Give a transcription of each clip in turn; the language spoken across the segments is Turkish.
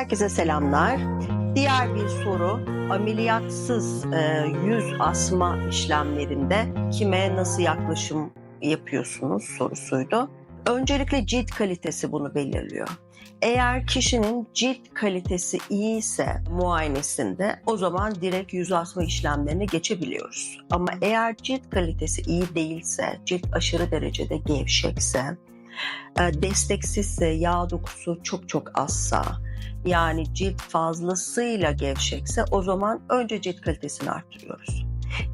Herkese selamlar. Diğer bir soru ameliyatsız e, yüz asma işlemlerinde kime nasıl yaklaşım yapıyorsunuz sorusuydu. Öncelikle cilt kalitesi bunu belirliyor. Eğer kişinin cilt kalitesi iyiyse muayenesinde o zaman direkt yüz asma işlemlerine geçebiliyoruz. Ama eğer cilt kalitesi iyi değilse, cilt aşırı derecede gevşekse, e, desteksizse, yağ dokusu çok çok azsa, yani cilt fazlasıyla gevşekse o zaman önce cilt kalitesini arttırıyoruz.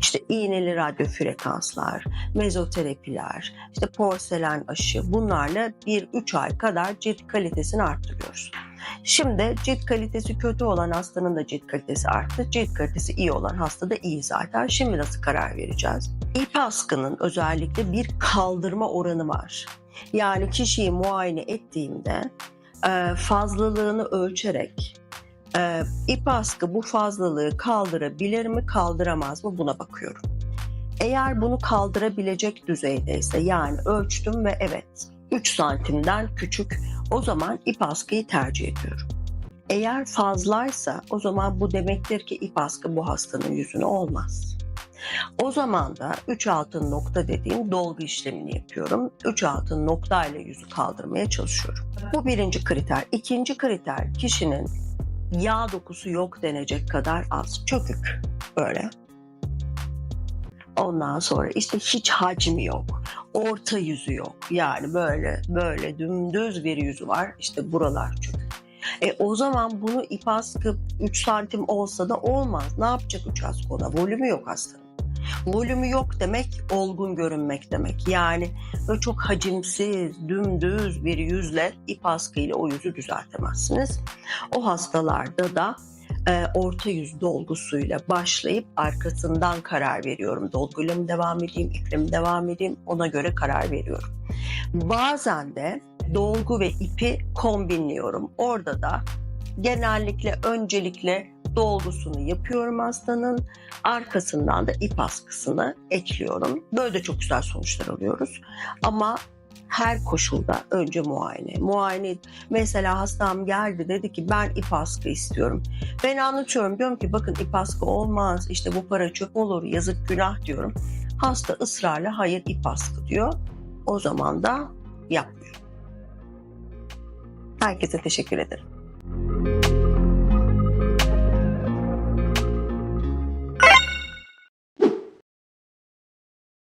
İşte iğneli radyo frekanslar, mezoterapiler, işte porselen aşı bunlarla 1-3 ay kadar cilt kalitesini arttırıyoruz. Şimdi cilt kalitesi kötü olan hastanın da cilt kalitesi arttı. Cilt kalitesi iyi olan hasta da iyi zaten. Şimdi nasıl karar vereceğiz? İp askının özellikle bir kaldırma oranı var. Yani kişiyi muayene ettiğimde fazlalığını ölçerek e, ip askı bu fazlalığı kaldırabilir mi kaldıramaz mı buna bakıyorum. Eğer bunu kaldırabilecek düzeydeyse yani ölçtüm ve evet 3 santimden küçük o zaman ip askıyı tercih ediyorum. Eğer fazlaysa o zaman bu demektir ki ip askı bu hastanın yüzüne olmaz. O zaman da 3 altın nokta dediğim dolgu işlemini yapıyorum. 3 altın nokta ile yüzü kaldırmaya çalışıyorum. Bu birinci kriter. İkinci kriter kişinin yağ dokusu yok denecek kadar az. Çökük böyle. Ondan sonra işte hiç hacmi yok. Orta yüzü yok. Yani böyle böyle dümdüz bir yüzü var. İşte buralar çökük. E o zaman bunu ip askı 3 santim olsa da olmaz. Ne yapacak 3 askı ona? Volümü yok hastanın. Volümü yok demek olgun görünmek demek. Yani böyle çok hacimsiz, dümdüz bir yüzle ip askıyla o yüzü düzeltemezsiniz. O hastalarda da e, orta yüz dolgusuyla başlayıp arkasından karar veriyorum. Dolguyla mı devam edeyim, iple mi devam edeyim ona göre karar veriyorum. Bazen de dolgu ve ipi kombinliyorum. Orada da genellikle öncelikle dolgusunu yapıyorum hastanın. Arkasından da ip askısını ekliyorum. Böyle de çok güzel sonuçlar alıyoruz. Ama her koşulda önce muayene. Muayene mesela hastam geldi dedi ki ben ip askı istiyorum. Ben anlatıyorum diyorum ki bakın ip askı olmaz işte bu para çöp olur yazık günah diyorum. Hasta ısrarla hayır ip askı diyor. O zaman da yapmıyor. Herkese teşekkür ederim.